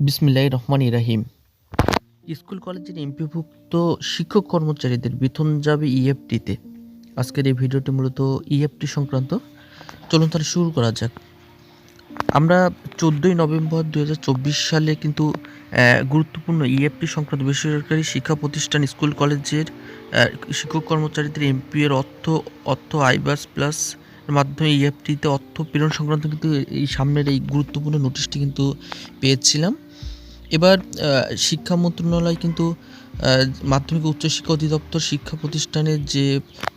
বিসমিল্লাহ রহমান ইরাহিম স্কুল কলেজের এমপিভুক্ত শিক্ষক কর্মচারীদের বেতন যাবে ইএফটিতে। আজকের এই ভিডিওটি মূলত ইএফটি সংক্রান্ত। চলুন তাহলে শুরু করা যাক। আমরা চোদ্দোই নভেম্বর দু হাজার চব্বিশ সালে কিন্তু গুরুত্বপূর্ণ ইএফটি সংক্রান্ত বেসরকারি শিক্ষা প্রতিষ্ঠান স্কুল কলেজের শিক্ষক কর্মচারীদের এমপি এর অর্থ অর্থ আইবাস প্লাস মাধ্যমে ইএফটিতে অর্থ প্রেরণ সংক্রান্ত কিন্তু এই সামনের এই গুরুত্বপূর্ণ নোটিশটি কিন্তু পেয়েছিলাম। এবার শিক্ষা মন্ত্রণালয় কিন্তু মাধ্যমিক উচ্চশিক্ষা অধিদপ্তর শিক্ষা প্রতিষ্ঠানের যে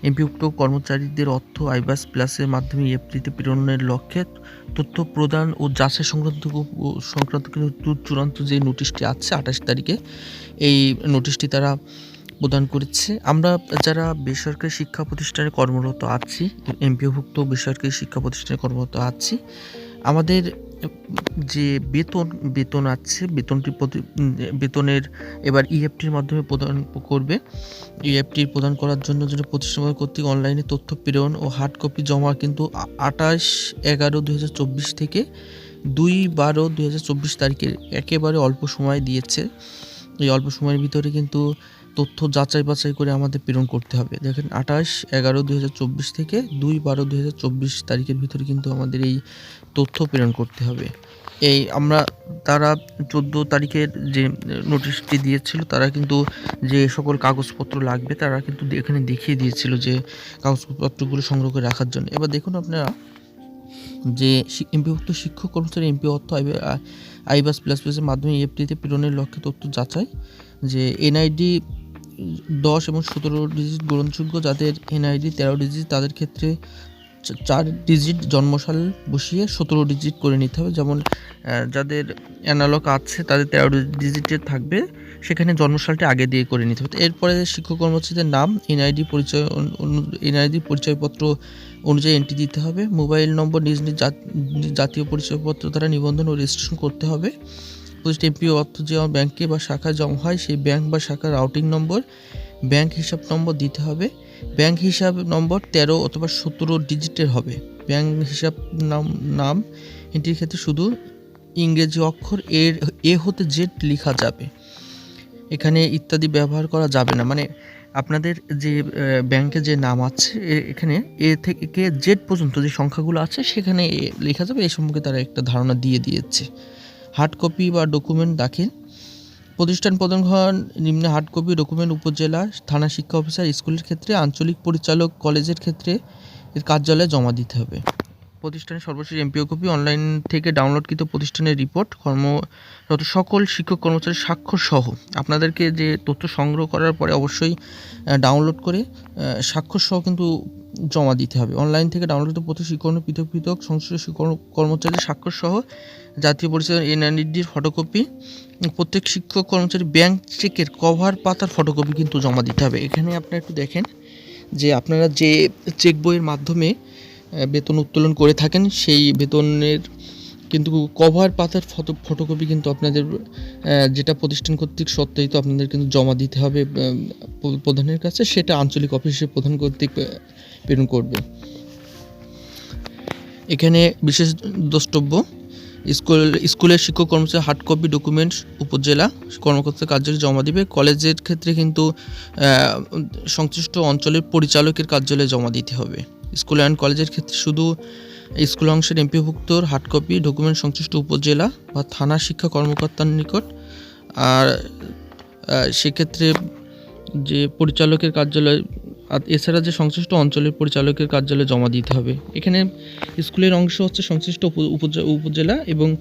এমপিভুক্ত কর্মচারীদের অর্থ আইবাস প্লাসের মাধ্যমে এফটিতে প্রেরণের লক্ষ্যে তথ্য প্রদান ও যাচাই সংক্রান্ত সংক্রান্ত কিন্তু চূড়ান্ত যে নোটিশটি আছে আঠাশ তারিখে, এই নোটিশটি তারা প্রদান করেছে। আমরা যারা বেসরকারি শিক্ষা প্রতিষ্ঠানে কর্মরত আছি, এমপিওভুক্ত বেসরকারি শিক্ষা প্রতিষ্ঠানে কর্মরত আছি, আমাদের যে বেতন বেতন আছে, বেতনটি প্রতি- বেতনের এবার ইএফটির মাধ্যমে প্রদান করবে। ইএফটি প্রদান করার জন্য যেন প্রতিষ্ঠান কর্তৃক অনলাইনে তথ্য প্রেরণ ও হার্ড কপি জমা কিন্তু আঠাশ এগারো চব্বিশ থেকে দুই বারো চব্বিশ তারিখের একেবারে অল্প সময় দিয়েছে। এই অল্প সময়ের ভিতরে কিন্তু তথ্য যাচাই বাছাই করে আমাদের প্রেরণ করতে হবে। দেখেন, আঠাশ এগারো দুই থেকে দুই বারো দুই তারিখের ভিতরে কিন্তু আমাদের এই তথ্য প্রেরণ করতে হবে। এই আমরা, তারা চোদ্দ তারিখের যে নোটিশটি দিয়েছিল, তারা কিন্তু যে সকল কাগজপত্র লাগবে, তারা কিন্তু এখানে দেখিয়ে দিয়েছিল যে কাগজপত্রগুলো সংগ্রহ করে রাখার জন্য। এবার দেখুন আপনারা যে এমপিভুক্ত শিক্ষক কর্মচারী এমপি অর্থ আইবাস প্লাস প্লাসের মাধ্যমে ইএফটিতে প্রেরণের লক্ষ্যে তথ্য যাচাই, যে এনআইডি দশ এবং সতেরো ডিজিট গ্রহণযোগ্য যাদের এনআইডি তেরো ডিজিট তাদের ক্ষেত্রে চার ডিজিট জন্মসাল বসিয়ে সতেরো ডিজিট করে নিতে হবে। যেমন যাদের অ্যানালগ আছে তাদের তেরো ডিজিটের থাকবে, সেখানে জন্মসালটি আগে দিয়ে করে নিতে হবে। এরপরে শিক্ষক কর্মচারীদের নাম এনআইডি পরিচয় এনআইডি পরিচয়পত্র অনুযায়ী এন্ট্রি দিতে হবে। মোবাইল নম্বর নিজ নিজ জাত- জাতীয় পরিচয়পত্র দ্বারা নিবন্ধন ও রেজিস্ট্রেশন করতে হবে। এমপি অর্থ যে আমার ব্যাংকে বা শাখায় জমা হয়, সেই ব্যাংক বা শাখার রাউটিং নম্বর ব্যাংক হিসাব নম্বর দিতে হবে। ব্যাংক হিসাব নম্বর তেরো অথবা সতেরো ডিজিটের হবে। ব্যাংক হিসাব নাম নাম, এটির ক্ষেত্রে শুধু ইংরেজি অক্ষর এর এ হতে জেড লেখা যাবে। এখানে ইত্যাদি ব্যবহার করা যাবে না। মানে আপনাদের যে ব্যাংকে যে নাম আছে এখানে এ থেকে জেড পর্যন্ত যে সংখ্যাগুলো আছে, সেখানে লেখা যাবে। এই সম্পর্কে তারা একটা ধারণা দিয়ে দিয়েছে। হার্ড কপি বা ডকুমেন্ট দাখিল। প্রতিষ্ঠান প্রদান হন নিম্নে হার্ড কপি ডকুমেন্ট উপজেলা, থানা শিক্ষা অফিসার স্কুলের ক্ষেত্রে, আঞ্চলিক পরিচালক, কলেজের ক্ষেত্রে এর কার্যালয়ে জমা দিতে হবে। প্রতিষ্ঠানের সর্বশেষ এমপিও কপি অনলাইন থেকে ডাউনলোডকৃত প্রতিষ্ঠানের রিপোর্ট কর্মরত সকল শিক্ষক কর্মচারীর স্বাক্ষর সহ আপনাদেরকে যে তথ্য সংগ্রহ করার পরে অবশ্যই ডাউনলোড করে স্বাক্ষর সহ কিন্তু জমা দিতে হবে। অনলাইন থেকে ডাউনলোড প্রতি শিক্ষণ পৃথক পৃথক সংশ্লিষ্ট কর্মচারীর স্বাক্ষর সহ জাতীয় পরিচয় এনআইডির ফটোকপি প্রত্যেক শিক্ষক কর্মচারী ব্যাংক চেকের কভার পাতার ফটোকপি কিন্তু জমা দিতে হবে। এখানে আপনি একটু দেখেন যে আপনারা যে চেক বইয়ের মাধ্যমে বেতন উত্তোলন করে থাকেন, সেই বেতনের কিন্তু কভার পাতার ফটো ফটোকপি কিন্তু আপনাদের যেটা প্রতিষ্ঠান কর্তৃক সত্যায়িত আপনাদের কিন্তু জমা দিতে হবে প্রধানের কাছে, সেটা আঞ্চলিক অফিসে প্রধান কর্তৃক প্রেরণ করবে। এখানে বিশেষ দ্রষ্টব্য, স্কুল, স্কুলের শিক্ষক কর্মচারী হার্ড কপি ডকুমেন্টস উপজেলা কর্মকর্তার কার্যালয়ে জমা দিবে। কলেজের ক্ষেত্রে কিন্তু সংশ্লিষ্ট অঞ্চলের পরিচালকের কার্যালয়ে জমা দিতে হবে। স্কুল অ্যান্ড কলেজের ক্ষেত্রে শুধু স্কুল অংশের এমপিভুক্তর হার্ড কপি ডকুমেন্ট সংশ্লিষ্ট উপজেলা বা থানা শিক্ষা কর্মকর্তার নিকট। আর সেক্ষেত্রে যে পরিচালকের কার্যালয়, আর এছাড়া যে সংশ্লিষ্ট অঞ্চলের পরিচালকের কার্যালয়ে জমা দিতে হবে। এখানে স্কুলের অংশ হচ্ছে সংশ্লিষ্ট উপ- উপজে- উপজেলা এবং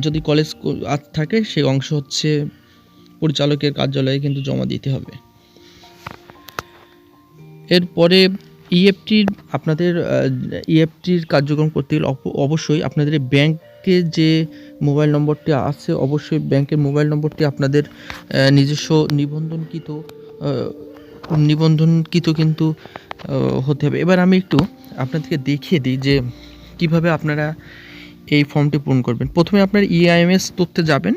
যদি কলেজ আর থাকে সেই অংশ হচ্ছে পরিচালকের কার্যালয়ে কিন্তু জমা দিতে হবে। এরপরে ইএফটির আপনাদের ইএফটির কার্যক্রম করতে গেলে অবশ্যই আপনাদের ব্যাংকে যে মোবাইল নম্বরটি আছে, অবশ্যই ব্যাংকের মোবাইল নম্বরটি আপনাদের নিজস্ব নিবন্ধনকৃত নিবন্ধনকৃত কিন্তু হতে হবে। এবার আমি একটু আপনাদেরকে দেখিয়ে দিই যে কীভাবে আপনারা এই ফর্মটি পূরণ করবেন। প্রথমে আপনার ইআইএমএস তথ্যে যাবেন,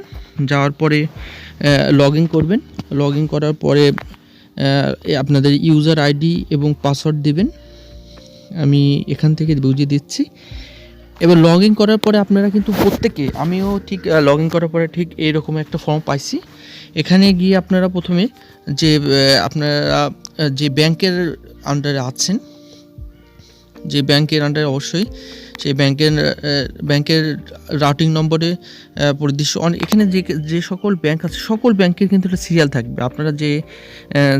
যাওয়ার পরে লগ করবেন। লগ করার পরে আপনাদের ইউজার আইডি এবং পাসওয়ার্ড দেবেন। আমি এখান থেকে বুঝিয়ে দিচ্ছি। এবার লগ ইন করার পরে আপনারা কিন্তু প্রত্যেকে, আমিও ঠিক লগ ইন করার পরে ঠিক এইরকম একটা ফর্ম পাইছি। এখানে গিয়ে আপনারা প্রথমে যে আপনারা যে ব্যাংকের আন্ডারে আছেন যে ব্যাংকের আন্ডারে অবশ্যই। সেই ব্যাংকের ব্যাংকের রাউটিং নম্বরে পরিদৃশ্য অনেক এখানে যে যে সকল ব্যাংক আছে, সকল ব্যাংকের কিন্তু একটা সিরিয়াল থাকবে। আপনারা যে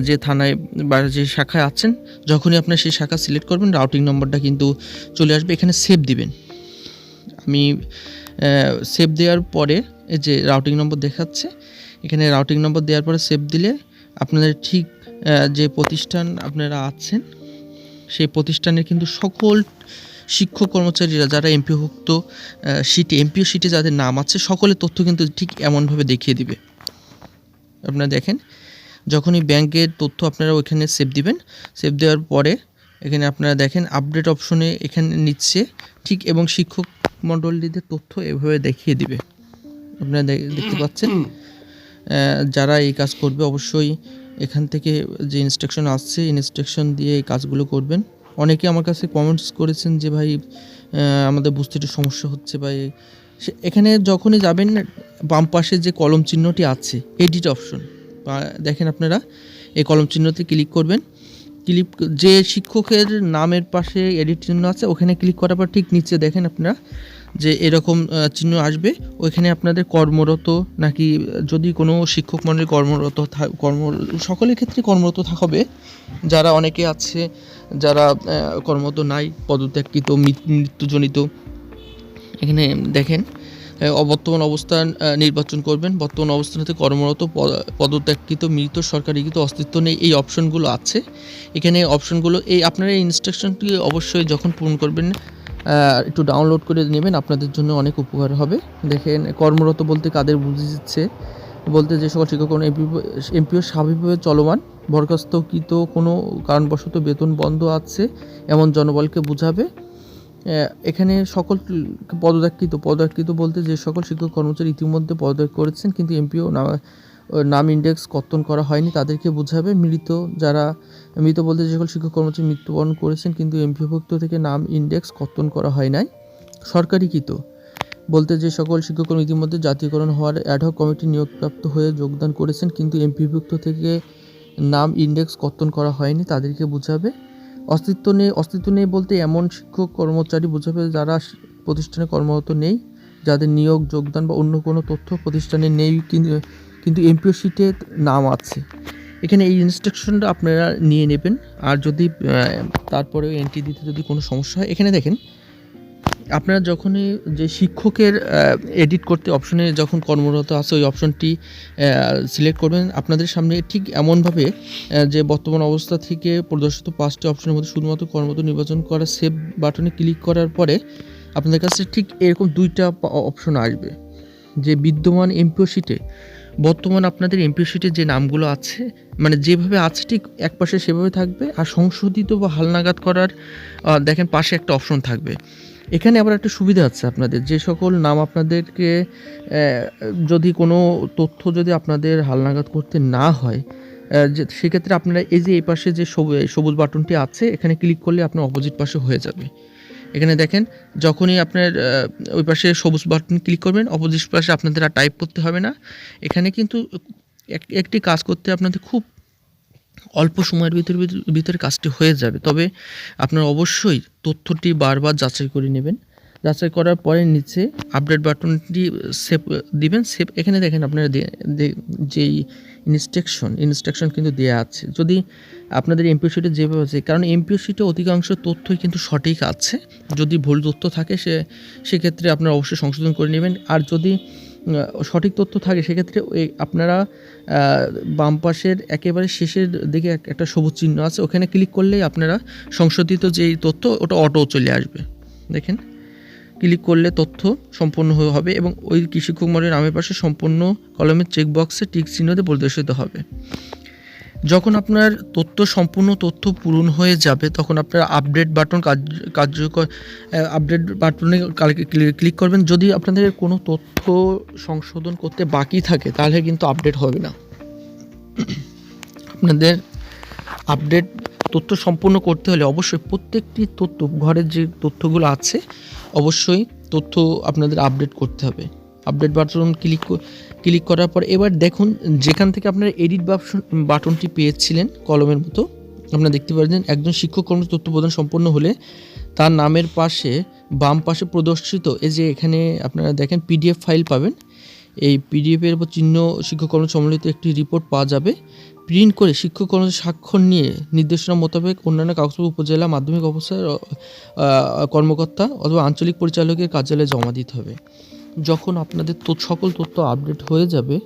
যে থানায় বা যে শাখায় আছেন, যখনই আপনার সেই শাখা সিলেক্ট করবেন রাউটিং নম্বরটা কিন্তু চলে আসবে। এখানে সেভ দিবেন। আমি সেভ দেওয়ার পরে এই যে রাউটিং নম্বর দেখাচ্ছে, এখানে রাউটিং নম্বর দেওয়ার পরে সেভ দিলে আপনাদের ঠিক যে প্রতিষ্ঠান আপনারা আছেন সেই প্রতিষ্ঠানের কিন্তু সকল শিক্ষক কর্মচারীরা, যারা এমপিভুক্ত সিটে, এমপিও সিটে যাদের নাম আছে সকলের তথ্য কিন্তু ঠিক এমনভাবে দেখিয়ে দিবে। আপনারা দেখেন, যখনই ব্যাংকের তথ্য আপনারা ওইখানে সেভ দিবেন সেভ দেওয়ার পরে এখানে আপনারা দেখেন আপডেট অপশনে এখানে নিচ্ছে, ঠিক এবং শিক্ষক মণ্ডলীদের তথ্য এভাবে দেখিয়ে দিবে। আপনারা দেখতে পাচ্ছেন? যারা এই কাজ করবে, অবশ্যই এখান থেকে যে ইনস্ট্রাকশন আসছে ইনস্ট্রাকশন দিয়ে এই কাজগুলো করবেন। অনেকে আমার কাছে কমেন্টস করেছেন যে, ভাই আমাদের বুঝতে একটু সমস্যা হচ্ছে বা এখানে যখনই যাবেন, বাম পাশে যে কলম চিহ্নটি আছে এডিট অপশন দেখেন আপনারা, এই কলম চিহ্নতে ক্লিক করবেন। ক্লিক যে শিক্ষকের নামের পাশে এডিট চিহ্ন আছে, ওখানে ক্লিক করার পর ঠিক নিচে দেখেন আপনারা যে এরকম চিহ্ন আসবে ওইখানে আপনাদের কর্মরত নাকি যদি কোনো শিক্ষক মণ্ডলী কর্মরত কর্ম সকলের ক্ষেত্রে কর্মরত থা- হবে। যারা অনেকে আছে যারা কর্মরত নাই পদত্যাগকৃত মৃত্যুজনিত এখানে দেখেন আহ, অবর্তমান অবস্থান নির্বাচন করবেন। বর্তমান অবস্থানে কর্মরত পদত্যাগকৃত মৃত সরকারিকৃত অস্তিত্ব নেই এই অপশনগুলো আছে। এখানে অপশনগুলো এই আপনারা এই ইনস্ট্রাকশনটি অবশ্যই যখন পূরণ করবেন একটু ডাউনলোড করে নেবেন, আপনাদের জন্য অনেক উপকার হবে। দেখেন, কর্মরত বলতে কাদের বুঝে বুঝিয়েছে বলতে যে সকল শিক্ষক এমপিও স্বাভাবিকভাবে চলমান, বরখাস্তকৃত কোনো কারণবশত বেতন বন্ধ আছে, এমন জনবলকে বোঝাবে। এখানে সকল পদত্যাগকৃত পদত্যাগকৃত বলতে যে সকল শিক্ষক কর্মচারী ইতিমধ্যে পদত্যাগ করেছেন, কিন্তু এমপিও নাম ইন্ডেক্স কর্তন করা হয়নি, তাদেরকে বোঝাবে। মৃত যারা, মৃত বলতে যে সকল শিক্ষক কর্মচারী মৃত্যুবরণ করেছেন, কিন্তু এমপিভুক্ত থেকে নাম ইন্ডেক্স কর্তন করা হয় নাই। সরকারিকৃত বলতে যে সকল শিক্ষককর্মী ইতিমধ্যে জাতীয়করণ হওয়ার অ্যাডহক কমিটি নিয়োগপ্রাপ্ত হয়ে যোগদান করেছেন, কিন্তু এমপিভুক্ত থেকে নাম ইন্ডেক্স কর্তন করা হয়নি, তাদেরকে বোঝাবে। অস্তিত্ব নেই অস্তিত্ব নেই বলতে এমন শিক্ষক কর্মচারী বোঝাবে যারা প্রতিষ্ঠানে কর্মরত নেই, যাদের নিয়োগ, যোগদান বা অন্য কোনো তথ্য প্রতিষ্ঠানে নেই, কিন্তু কিন্তু এমপিও সিটে নাম আছে। এখানে এই ইনস্ট্রাকশনটা আপনারা নিয়ে নেবেন। আর যদি আহ, তারপরেও এন্ট্রি দিতে যদি কোনো সমস্যা হয় এখানে দেখেন আপনারা যখনই যে শিক্ষকের এডিট করতে অপশনে যখন কর্মরত আছে ওই অপশনটি সিলেক্ট করবেন। আপনাদের সামনে ঠিক এমনভাবে যে বর্তমান অবস্থা থেকে প্রদর্শিত পাঁচটি অপশনের মধ্যে শুধুমাত্র কর্মরত নির্বাচন করা সেভ বাটনে ক্লিক করার পরে আপনাদের কাছে ঠিক এরকম দুইটা অপশন আসবে। যে বিদ্যমান এমপিও শিটে বর্তমান আপনাদের এমপিও শিটে যে নামগুলো আছে মানে যেভাবে আছে ঠিক এক পাশে সেভাবে থাকবে, আর সংশোধিত বা হালনাগাদ করার দেখেন পাশে একটা অপশন থাকবে। এখানে আবার একটা সুবিধা আছে আপনাদের, যে সকল নাম আপনাদেরকে যদি কোনো তথ্য যদি আপনাদের হালনাগাদ করতে না হয় যে, সেক্ষেত্রে আপনারা এই যে এই পাশে যে সবুজ বাটনটি আছে, এখানে ক্লিক করলে আপনার অপোজিট পাশে হয়ে যাবে। এখানে দেখেন, যখনই আপনার ওই পাশে সবুজ বাটন ক্লিক করবেন অপোজিট পাশে আপনাদের আর টাইপ করতে হবে না। এখানে কিন্তু এক- একটি কাজ করতে আপনাদের খুব অল্প সময়ের ভিতরে ভিতরে কাজটি হয়ে যাবে। তবে আপনারা অবশ্যই তথ্যটি বারবার যাচাই করে নেবেন। যাচাই করার পরে নিচে আপডেট বাটনটি সেভ দিবেন। সেভ এখানে দেখেন আপনারা যেই ইনস্ট্রাকশন ইনস্ট্রাকশন কিন্তু দেওয়া আছে। যদি আপনাদের এমপিও শিটে যেভাবে আছে, কারণ এমপিও শিটে অধিকাংশ তথ্যই কিন্তু সঠিক আছে। যদি ভুল তথ্য থাকে, সে, সেক্ষেত্রে আপনারা অবশ্যই সংশোধন করে নেবেন। আর যদি সঠিক তথ্য থাকে, সেক্ষেত্রে আপনারা বাম পাশের একেবারে শেষের দিকে এক- একটা সবুজ চিহ্ন আছে, ওখানে ক্লিক করলেই আপনারা সংশোধিত যেই তথ্য, ওটা অটো চলে আসবে। দেখেন। ক্লিক করলে তথ্য সম্পূর্ণ হবে এবং ওই কৃষিক্ষক মডের নামের পাশে সম্পূর্ণ কলমের চেকবক্সে টিক চিহ্নতে প্রদর্শিত হবে। যখন আপনার তথ্য সম্পূর্ণ তথ্য পূরণ হয়ে যাবে, তখন আপনারা আপডেট বাটন কার্য কার্যকর আপডেট বাটনে ক্লিক করবেন। যদি আপনাদের কোনো তথ্য সংশোধন করতে বাকি থাকে, তাহলে কিন্তু আপডেট হবে না। আপনাদের আপডেট তথ্য সম্পূর্ণ করতে হলে অবশ্যই প্রত্যেকটি তথ্য, ঘরের যে তথ্যগুলো আছে অবশ্যই তথ্য আপনাদের আপডেট করতে হবে। আপডেট বাটন ক্লিক ক্লিক করার পর এবার দেখুন, যেখান থেকে আপনারা এডিট বাটনটি পেয়েছিলেন, কলমের মতো, আপনারা দেখতে পাচ্ছেন একজন শিক্ষক কর্ম তথ্য প্রদান সম্পন্ন হলে তার নামের পাশে, বাম পাশে প্রদর্শিত, এই যে এখানে আপনারা দেখেন পিডিএফ ফাইল পাবেন, এই পিডিএফের উপর চিহ্ন শিক্ষক কর্ম সম্মিলিত একটি রিপোর্ট পাওয়া যাবে। প্রিন্ট করে শিক্ষক কর্ম স্বাক্ষর নিয়ে নির্দেশনা মোতাবেক অন্যান্য কাগজপত্র উপজেলা মাধ্যমিক অফিসার কর্মকর্তা অথবা আঞ্চলিক পরিচালকের কার্যালয়ে জমা দিতে হবে। যখন আপনাদের সকল তথ্য আপডেট হয়ে যাবে,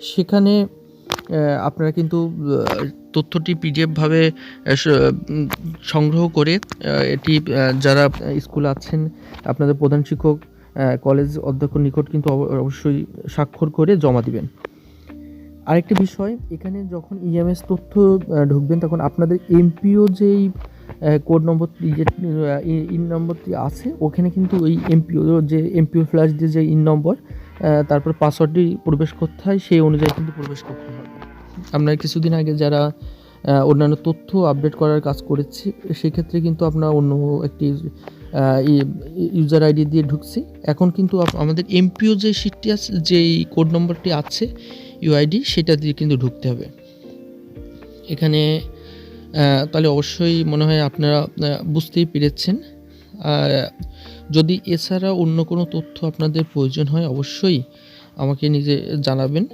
সেখানে আপনারা কিন্তু তথ্যটি পিডিএফভাবে সংগ্রহ করে এটি যারা স্কুলে আছেন, আপনাদের প্রধান শিক্ষক কলেজ অধ্যক্ষ নিকট কিন্তু অব- অবশ্যই স্বাক্ষর করে জমা দিবেন। আরেকটি বিষয়, এখানে যখন ইএমএস তথ্য ঢুকবেন, তখন আপনাদের এমপিও যেই কোড নম্বর ইন নম্বরটি আছে, ওখানে কিন্তু ওই এমপিও যে এমপিও ফ্ল্যাশ দিয়ে যে ইন নম্বর তারপর পাসওয়ার্ডটি প্রবেশ করতে হয়, সেই অনুযায়ী কিন্তু প্রবেশ করতে হবে আমরা কিছুদিন আগে যারা অন্যান্য তথ্য আপডেট করার কাজ করেছি, সেক্ষেত্রে কিন্তু আমরা অন্য একটি ইউজার আইডি দিয়ে ঢুকছি। এখন কিন্তু আমাদের এমপিও যে শিটটি আছে, যেই কোড নম্বরটি আছে ইউআইডি সেটা দিয়ে কিন্তু ঢুকতে হবে। এখানে তাহলে অবশ্যই মনে হয় আপনারা বুঝতেই পেরেছেন। যদি এছাড়া অন্য কোনো তথ্য আপনাদের প্রয়োজন হয়, অবশ্যই আমাকে নিজে জানাবেন।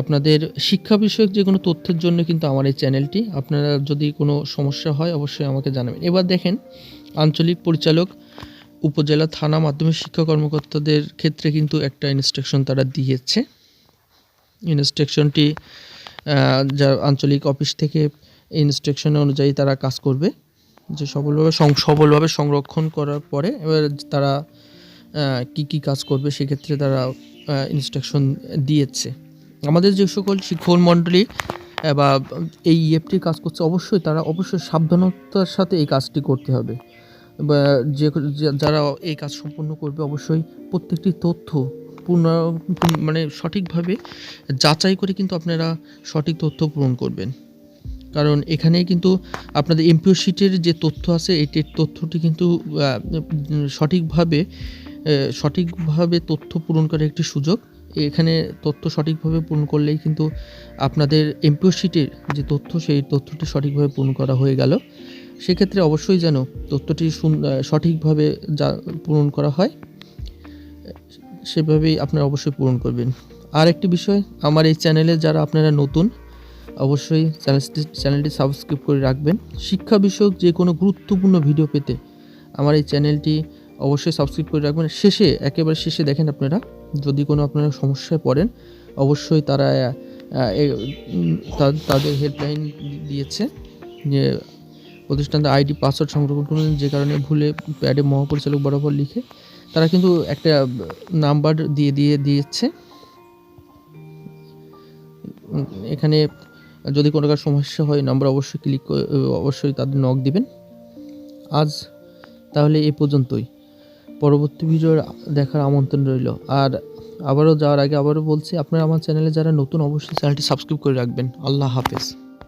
আপনাদের শিক্ষা বিষয়ক যে কোনো তথ্যের জন্য কিন্তু আমার এই চ্যানেলটি, আপনারা যদি কোনো সমস্যা হয়, অবশ্যই আমাকে জানাবেন। এবার দেখেন, আঞ্চলিক পরিচালক উপজেলা থানা মাধ্যমিক শিক্ষা কর্মকর্তাদের ক্ষেত্রে কিন্তু একটা ইনস্ট্রাকশন তারা দিয়েছে। ইনস্ট্রাকশনটি যা আঞ্চলিক অফিস থেকে ইনস্ট্রাকশন অনুযায়ী তারা কাজ করবে, যে সফলভাবে সং- সফলভাবে সংরক্ষণ করার পরে এবার তারা কি কি কাজ করবে সেক্ষেত্রে তারা ইনস্ট্রাকশন দিয়েছে। আমাদের যে সকল শিক্ষক মণ্ডলী বা এই ইএফটি কাজ করছে, অবশ্যই তারা অবশ্যই সাবধানতার সাথে এই কাজটি করতে হবে। বা যে- যারা এই কাজ সম্পন্ন করবে, অবশ্যই প্রত্যেকটি তথ্য পূর্ণ মানে সঠিকভাবে যাচাই করে কিন্তু আপনারা সঠিক তথ্য পূরণ করবেন। কারণ এখানে কিন্তু আপনাদের এমপিও শিটের যে তথ্য আছে এটির তথ্যটি কিন্তু সঠিকভাবে সঠিকভাবে তথ্য পূরণ করার একটি সুযোগ। এখানে তথ্য সঠিকভাবে পূরণ করলেই কিন্তু আপনাদের এমপিও শিটের যে তথ্য, সেই তথ্যটি সঠিকভাবে পূরণ করা হয়ে গেল। সেক্ষেত্রে অবশ্যই যেন তথ্যটি সঠিকভাবে যা, পূরণ করা হয়। সেভাবেই আপনারা অবশ্যই পূরণ করবেন। আর একটি বিষয়, আমার এই চ্যানেলে যারা আপনারা নতুন, অবশ্যই চ্যানেলটি চ্যানেলটি সাবস্ক্রাইব করে রাখবেন। শিক্ষা বিষয়ক যে কোনো গুরুত্বপূর্ণ ভিডিও পেতে আমার এই চ্যানেলটি অবশ্যই সাবস্ক্রাইব করে রাখবেন। শেষে, একেবারে শেষে দেখেন আপনারা, যদি কোনো আপনারা সমস্যায় পড়েন, অবশ্যই তারা তাদের হেল্পলাইন দিয়েছে যে প্রতিষ্ঠানটা আইডি, পাসওয়ার্ড সংরক্ষণ করুন, যে কারণে ভুলে প্যাডে মহাপরিচালক বরাবর লিখে তারা কিন্তু একটা নাম্বার দিয়ে দিয়ে দিয়েছে। এখানে যদি কোনো কার সমস্যা হয় নাম্বার অবশ্যই ক্লিক অবশ্যই তাদের নক দিবেন। আজ তাহলে এ পর্যন্তই। পরবর্তী ভিডিও দেখার আমন্ত্রণ রইল। আর আবারও যাওয়ার আগে আবারও বলছি, আপনারা আমার চ্যানেলে যারা নতুন, অবশ্যই চ্যানেলটি সাবস্ক্রাইব করে রাখবেন। আল্লাহ হাফেজ।